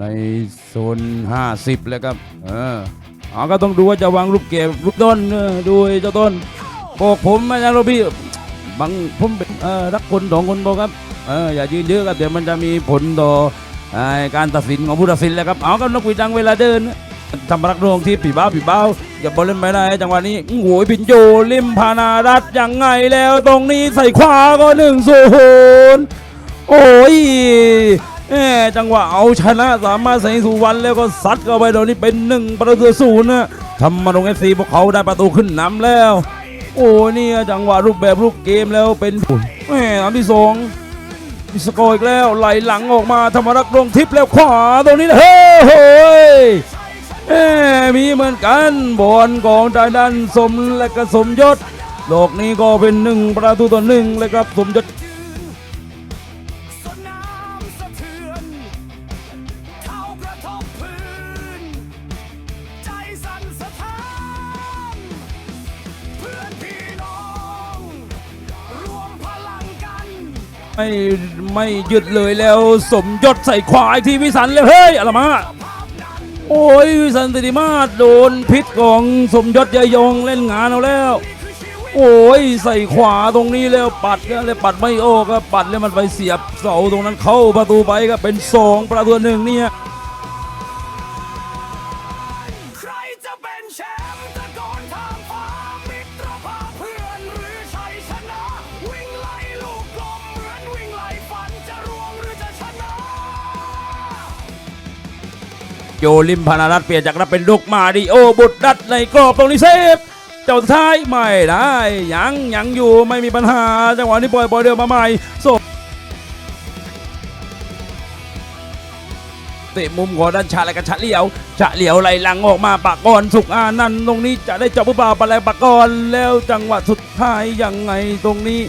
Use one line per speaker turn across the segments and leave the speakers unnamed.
ในโซน 50เลยครับ เออเอาก็ต้องดูว่าจะวางลูกเก็บลูกต้นดูไอ้เจ้าต้นบอกผมไม่ใช่หรอกพี่บางผมเออรักคนสองคนบอกครับเอออย่ายืนเยอะครับเดี๋ยวมันจะมีผลต่อการตัดสินของผู้ตัดสินแล้วครับเอาก็นกวีดดังเวลาเดินทำรักโรงที่ปีบ้าปีเบ้าอย่าบอลเล่นไปได้จังหวะนี้โอ้โหพินโยลิมพานารัตยังไงแล้วตรงนี้ใส่ขวาก็หนึ่งศูนย์โอ้ย แหมจังหวะเอาชนะสามารถใส่สุวรรณแล้วก็ซัดเข้าไปตรงนี้เป็นหนึ่งประตูศูนย์นะทำมาลงเอฟซีพวกเขาได้ประตูขึ้นนำแล้ว โอ้เนี่ยจังหวะรูปแบบรูปเกมแล้วเป็นแหมอันที่สองมีสกอร์อีกแล้วไหลหลังออกมาธรรมรักษ์ลงทิพย์แล้วขวาตรงนี้เฮ้ยเฮ้ยเอ้มีเหมือนกันบอลของทางด้านสมและก็สมยศโลกนี้ก็เป็นหนึ่งประตูต่อหนึ่งเลยครับสมยศ ไม่ไม่หยุดเลยแล้วสมยศใส่ขวาที่วิสันเลยเฮ้ยอะไรมาโอ้ยวิสันติติมาโดนพิษของสมยศยายงเล่นงานเอาแล้ว โอ้ยใส่ขวาตรงนี้แล้วปัดเลยปัดไม่โอ้ก็ปัดแล้วมันไปเสียบเสาตรงนั้นเข้าประตูไปก็เป็นสองประตูหนึ่งเนี่ย
โยลิม
พานารัตเปลี่ยนจากรับเป็นลูกมาดิโอบุตรดัดในกรอบตรงนี้เซฟเจ้าท้ายไม่ได้ยังยังอยู่ไม่มีปัญหาจังหวะนี้ปล่อยบอลเดินมาใหม่โซเตะมุมของด้านชาและกับชะเหลียวชะเหลียวไหลหลังออกมาปากกอนสุกอานันตรงนี้จะได้จับผู้บ่าวปะแลปากกอนแล้วจังหวะสุดท้ายยังไงตรงนี้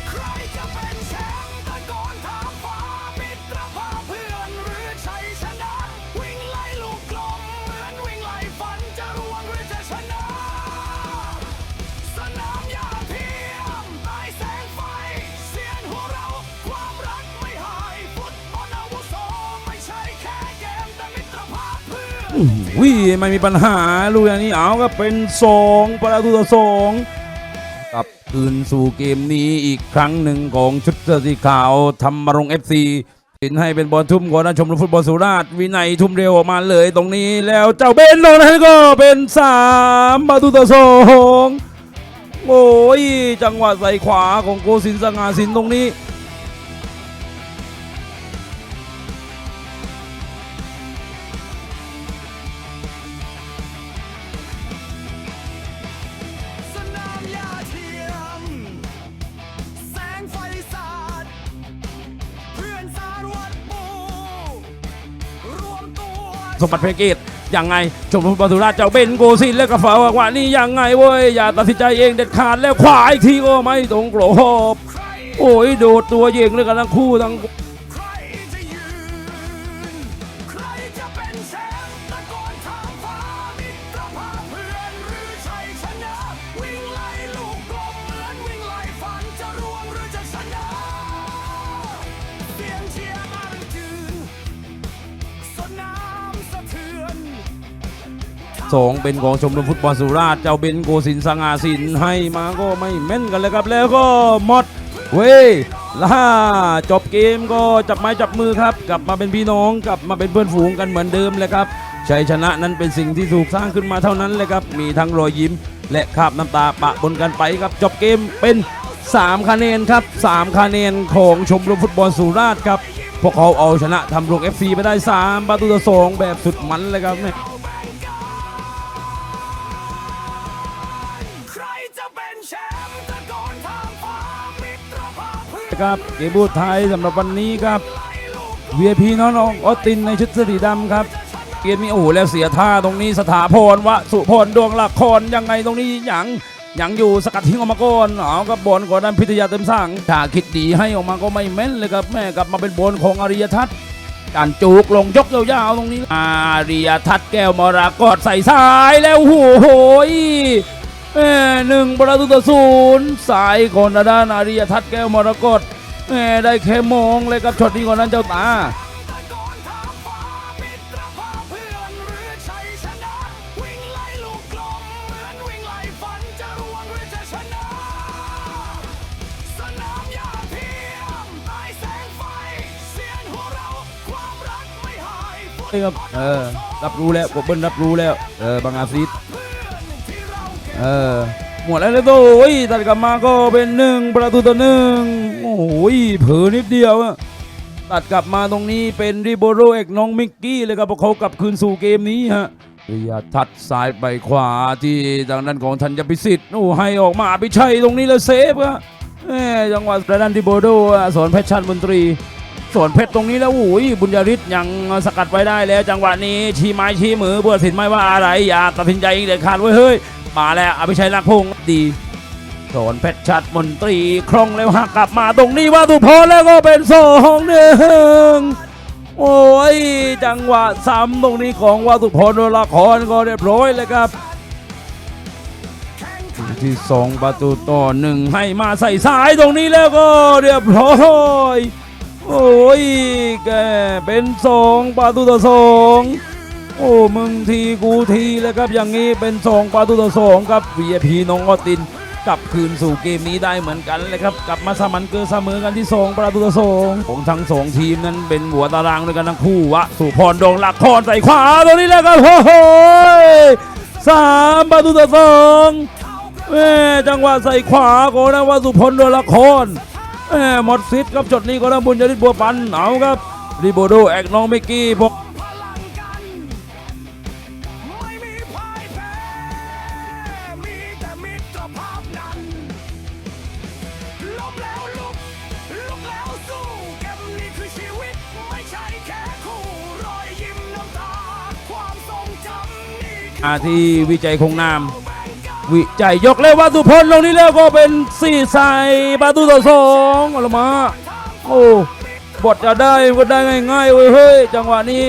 พื่อนวิไม่มี
ปัญหาลูกอย่างนี้เอาก็เป็นสองประตูต่อสองกลับคืนสู่เกมนี้อีกครั้งหนึ่งของชุดเสื้อสีขาวธรรมรงเอฟซีสินให้เป็นบอลทุ่มของนักชมรมฟุตบอลสุราษฎร์วินัยทุ่มเร็วออกมาเลยตรงนี้แล้วเจ้าเบนตรงนั้นก็เป็นสามประตูต่อสองโอ้ยจังหวะใส่ขวาของโกสินสง่าสินตรงนี้
สม
บัติเพชรเกตยังไงชมรมบอลสุราเจ้าเบนโกสินแล้วก็ฝาว่านี่ยังไงเว้ยอย่าตัดสินใจเองเด็ดขาดแล้วขวาอีกทีก็ไม่ตรงกรอบโอ้ยโดดตัวเย่งเลยกันทั้งคู่ทั้ง
สอ
งเป็นของชมรมฟุตบอลสุราษฎร์เจ้าเบนโกสินสง่าสินให้มาก็ไม่แม่นกันเลยครับแล้วก็หมดเว้ยล่าจบเกมก็จับไม้จับมือครับ กลับมาเป็นพี่น้องกลับมาเป็นเพื่อนฝูงกันเหมือนเดิมเลยครับชัยชนะนั้นเป็นสิ่งที่ถูกสร้างขึ้นมาเท่านั้นเลยครับมีทั้งรอยยิ้ม และคาบน้ำตาปะปนกันไปครับจบเกมเป็น3คะแนนครับ3คะแนนของชมรมฟุตบอลสุราษฎร์ครับพวกเขาเอาชนะทำรง FC ไปได้ 3 ประตูต่อสองแบบสุดมันเลยครับ
ครั
บเกมบูไทยสำหรับวันนี้ครับ VIP น้องออตินในชุดสีดำครับเกมนี้โอ้โหแล้วเสียท่าตรงนี้สถาพรวะสุพรดวงละครยังไงตรงนี้หยังยังอยู่สกัดทิ้งออกมาก่อนเอากับบอลก่อนนั้นพิทยาเต็มสั่งถ้าคิดดีให้ออกมาก็ไม่แม่นเลยครับแม่กลับมาเป็นบอลของอริยทัศน์การจูกลงยกยาวๆตรงนี้อาริยทัศน์แก้วมรกตใส่ซ้ายแล้วโอ้โหย แมหนึ่งประตูต่อศูนย์สายคนด้านอาริยทัศน์แก้วมรกตแมได้แค่มองเลยครับช็อตนี้ขอนั้นเจ้าตา
รั
บเออรับรู้แล้วกบเบิ้ลรับรู้แล้ว เออบางอาซิต เออหมดแล้วเลยโต้โอ้ยตัดกลับมาก็เป็นหนึ่งประตูต่อหนึ่งโอ้ยเผลอนิดเดียวอะตัดกลับมาตรงนี้เป็นริโบโรเอกน้องมิกกี้เลยครับเพราะเขากลับคืนสู่เกมนี้ฮะปิยทัดซ้ายไปขวาที่ทางด้านของธัญพิสิทธิ์โอ้ให้ออกมาไปใช่ตรงนี้แล้วเซฟอะแหมจังหวะทางด้านริโบโรสอนเพชรชันมนตรีส่วนเพชรตรงนี้แล้วโอ้ยบุญยริศยังสกัดไว้ได้แล้ว จังหวะนี้ชี้ไม้ชี้มือเบื่อสินไม่ว่าอะไร อย่าตัดสินใจเด็ดขาดไว้ยเฮ้ย มาแล้วอภิชัยลักพงศ์ดีสอนเพชรชัดมนตรีคล่องแล้วหักกลับมาตรงนี้ว่าตุพรแล้วก็เป็นสองหนึ่งโอ้ยจังหวะซ้ำตรงนี้ของวาตุพรโดนละครก็เรียบร้อยเลยครับที่สองประตูต่อหนึ่งให้มาใส่สายตรงนี้แล้วก็เรียบร้อยโอ้ยแกเป็นสองประตูต่อสอง โอ้มึงทีกูทีแล้วครับอย่างนี้เป็นสองประตูต่อสองครับ VIP น้องออตินกลับคืนสู่เกมนี้ได้เหมือนกันเลยครับ กลับมาสมันเกอเสมอกันที่สองประตูต่อสองของทั้งสองทีมนั้นเป็นหัวตารางด้วยกันทั้งคู่วะสุพรดงหลักพรใส่ขวาตรงนี้แล้วครับโอ้โหสามประตูต่อสองแม่จังหวะใส่ขวาของนวัสุพลโดนละครแหมหมดสิทธิ์ครับจดนี้ก็ต้องบุญยริศบัวปันเอาครับริโบโดแอกน้องเมกี้พก
อาที่
วิจัยคงนาม วิจัยยกเลยวัสุพลลงนี้แล้วก็เป็นสี่ใส่ประตูต่อสองอลมาโอ้บทจะได้ก็ได้ง่ายๆเว้ยเฮ้ยจังหวะนี้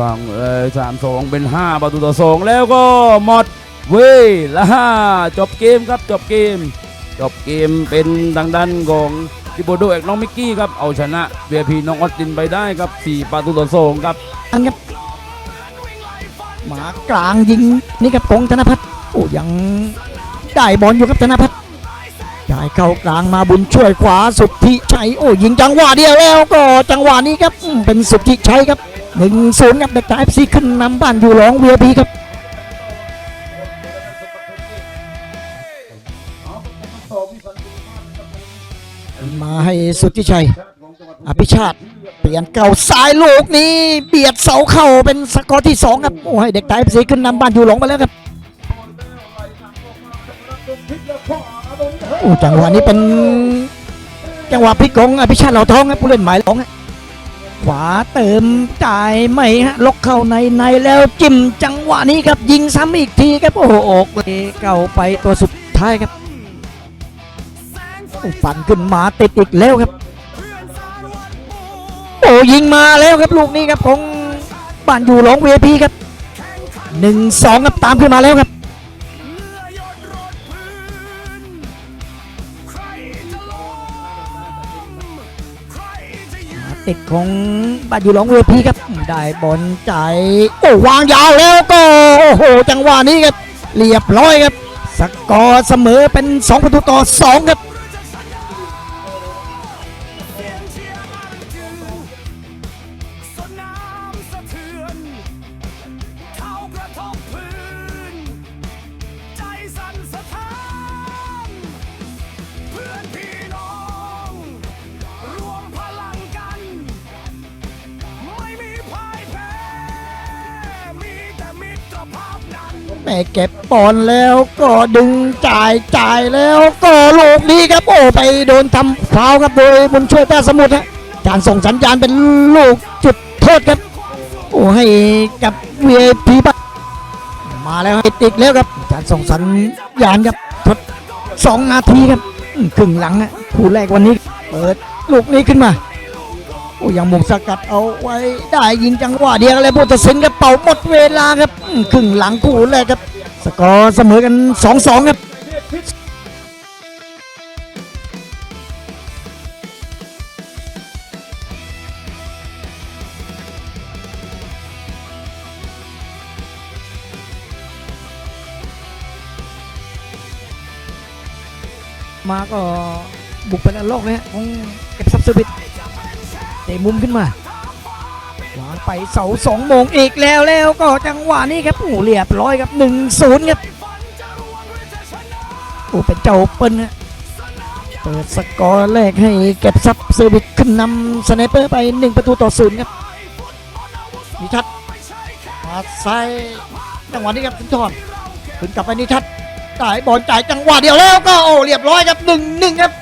ฟังเออสามสองเป็นห้าประตูต่อสองแล้วก็หมดเวลาจบเกมครับจบเกม จบเกมเป็นทางด้านของริโบโดแอกน้องมิกกี้ครับเอาชนะเวียพีน้องออสตินไปได้ครับสี่ประตูต่อสองครับ
อันครับหมากลางยิงนี่กับกงธนพัฒน์โอ้ยังได้บอลอยู่ครับธนพัฒน์จ่ายเข้ากลางมาบุญช่วยขวาสุทธิชัยโอ้ยิงจังหวะเดียวแล้วก็จังหวะนี้ครับเป็นสุทธิชัยครับ หนึ่งศูนย์ครับเด็กตาเอฟซีขึ้นนำบ้านอยู่หลองเวียพีครับมาให้สุทธิชัย อภิชาติ เปลี่ยนเก่าซ้ายลูกนี้เบียดเสาเข่าเป็นสกอร์ที่สองครับ โอ้ให้เด็กไทยซีขึ้นนำบ้านอยู่หลงไปแล้วครับโอ้จังหวะนี้เป็นจังหวะพลิกของอภิชาติเหล่าทองครับผู้เล่นหมายเลขสองครับ ขวาเติมจ่ายไม่ฮะล็อกเข้าในในแล้วจิ้มจังหวะนี้ครับยิงซ้ำอีกทีครับโอ้โหออกเลยเก่าไปตัวสุดท้ายครับฟันขึ้นมาติดอีกแล้วครับ โอ้ยิงมาแล้วครับลูกนี้ครับของบ้านอยู่หลงเวพีครับหนึ่งสองครับตามขึ้นมาแล้วครับ ติดของบ้านอยู่หลงเวพีครับได้บอลใจโอ้วางยาวแล้วก็โอ้โหจังหวะนี้ครับเรียบร้อยครับสกอร์เสมอเป็นสองประตูต่อสองครับ
แม่
เก็บบอลแล้วก็ดึงจ่ายจ่ายแล้วก็ลูกนี้ครับโอ้ไปโดนทำฟาวครับโดยบุญช่วยแต้สมุทรฮะการส่งสัญญาณเป็นลูกจุดโทษครับโอ้ให้กับ VIP บ้างมาแล้วครับติดแล้วครับการส่งสัญญาณครับทดสองนาทีครับครึ่งหลังนะคู่แรกวันนี้เปิดลูกนี้ขึ้นมา โอ้ยังมงสกัดเอาไว้ได้ยิงจังหวะเดียวเลยผู้ตัดสินกระเป๋าหมดเวลาครับครึ่งหลังคู่แลยครับ สกอร์เสมอกัน 2-2 ครับมาก็บุกไป็นอัโลกเนะฮะของเอฟซับเซอร์วิส ตะมุมขึ้นมาวางไปเสาสองโมงอีกแล้วแล้วก็จังหวะนี้ครับโอ้โหเรียบร้อยครับหนึ่งศูนย์ครับโอ้เป็นเจ้าเปิ้ลฮะเปิดสกอร์แรกให้เก็บซับเซอร์วิสขึ้นนำสไนเปอร์ไปหนึ่งประตูต่อศูนย์ครับนิทัศน์มาซ้ายจังหวะนี้ครับสุนทรขึ้นกลับไปนิทัศน์จ่ายบอลจ่ายจังหวะเดียวแล้วก็โอ้เรียบร้อยครับหนึ่งหนึ่งครับ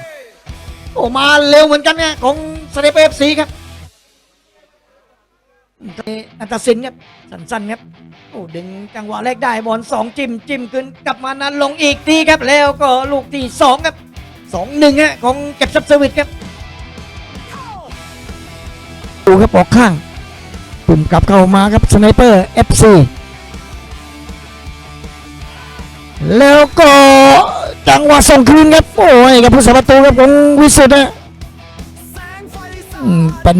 โอ้มาเร็วเหมือนกันเนี่ยของ สเตปเอฟซีครับอันตสินครับสั้นๆครับโอ้ดึงจังหวะแรกได้บอลสองจิ้มจิ้มขึ้นกลับมานั้นลงอีกทีครับแล้วก็ลูกที่สองครับสองหนึ่งฮะของเก็บซับเซอร์วิสครับดูครับออกข้างปุ่มกลับเข้ามาครับสไนเปอร์เอฟซีแล้วก็จังหวะส่งคืนครับโอ้ยกับผู้สาประตูครับของวิสุทธ์นะ อืมเป็น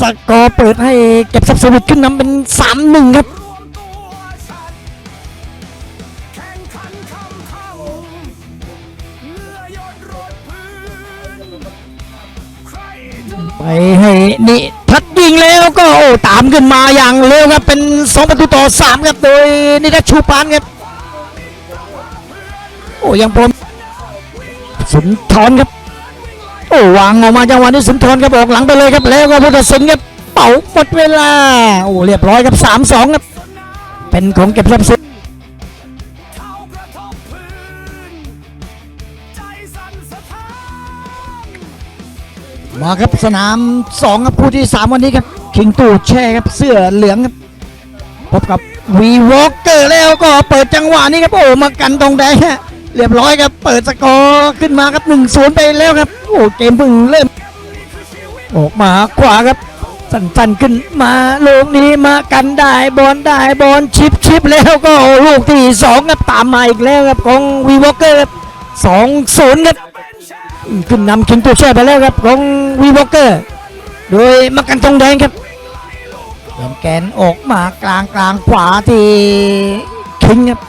สกอร์เปิดให้เก็บซับสวิตขึ้นนำเป็นสามหนึ่งครับ ไปให้นี่ทัดยิงแล้วก็โอ้ตามขึ้นมาอย่างเร็วครับ เป็นสองประตูต่อสามครับโดยนิรัชชูปานครับ โอ้ยังพร้อมสุนทรครับ อ้วางออกมาจังหวะนี้สุนทรครับออกหลังไปเลยครับแล้วก็พุทธศิลป์ครับเป่าหมดเวลาโอ้เรียบร้อยครับสามสองครับเป็นของเก็บทรัพย์สิน
เข้ากระทบพื้นใจสั่นสะท้าน
มาครับสนามสองครับคู่ที่สามวันนี้ครับคิงตู่แช่ครับเสื้อเหลืองครับพบกับวีวอลเกอร์แล้วก็เปิดจังหวะนี้ครับโอ้มากันตรงแดงฮะ เรียบร้อยครับ เปิดสกอร์ขึ้นมาครับหนึ่งศูนย์ไปแล้วครับ โอ้เกมเพิ่งเริ่ม ออกมาขวาครับ สั้นๆขึ้นมาลูกนี้มากันได้บอลได้บอลชิปชิปแล้วก็ลูกที่สองครับตามมาอีกแล้วครับของวีวอลเกอร์ครับสองศูนย์ครับขึ้นนำคิงตัวช่วยไปแล้วครับของวีวอลเกอร์ โดยมากันตรงแดงครับเดินแกนออกมากลางกลางขวาที่คิงครับ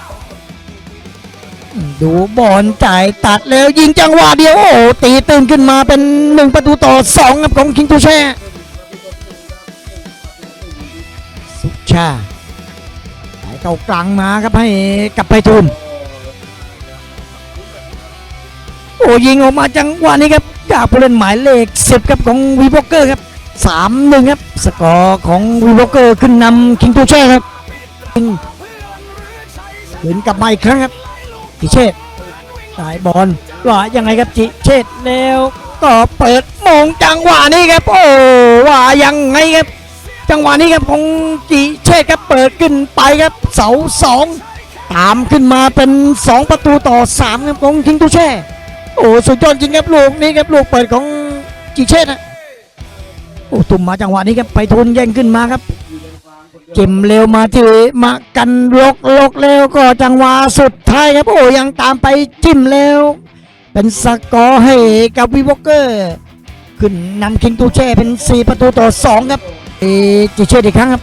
ดูบอลจ่ายตัดแล้วยิงจังหวะเดียว โอ้ตีตื่นขึ้นมาเป็นหนึ่งประตูต่อสองครับของคิงตัวแช่สุชาไหลเข้ากลางมาครับให้กลับไปทุนโอ้ยิงออกมาจังหวะนี้ครับจากผู้เล่นหมายเลขสิบครับของวีบ็อกเกอร์ครับสามหนึ่งครับสกอร์ของวีบ็อกเกอร์ขึ้นนำคิงตูเช่ครับยินกลับมาอีกครั้งครับ จิเชษสายบอลว่ายังไงครับจิเชษแล้วก็เปิดมงจังหวะนี้ครับ โอ้ว่ายังไงครับ จังหวะนี้ครับของจิเชษครับเปิดขึ้นไปครับเสาสองตามขึ้นมาเป็นสองประตูต่อสามครับของคิงตูเช่โอ้สุดยอดจริงครับลูกนี้ครับลูกเปิดของจีเชษนะโอ้ตุ่มมาจังหวะนี้ครับไปทุนแย่งขึ้นมาครับ จิมเร็วมาที่มากันลกลกแล้วก็จังหวะสุดท้ายครับโอ้ยังตามไปจิ้มแล้วเป็นสกอร์ให้กับวีวอเกอร์ ขึ้นนำคิงตูเช่เป็น 4 ประตูต่อ 2 ครับเอจีเช่อีกครั้งครับ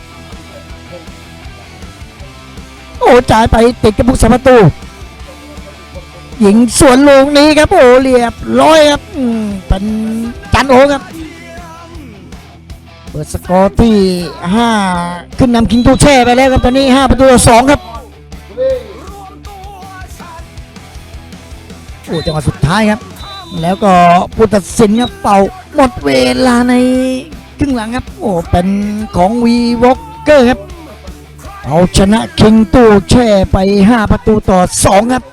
โอ้จ่ายไปติดกับบุกสประตู หญิงสวนลูกนี้ครับ โอ้เรียบร้อยครับเป็นจันโอครับ เปิดสกอร์ที่ห้าขึ้นนำคิงตูแช่ไปแล้วครับตอนนี้ห้าประตูต่อสองครับโอ้จังหวะสุดท้ายครับ แล้วก็ผู้ตัดสินครับเป่าหมดเวลาในครึ่งหลังครับ โอ้เป็นของวีวอลเกอร์ครับ เอาชนะคิงตูแช่ไป 5 ประตูต่อ 2 ครับ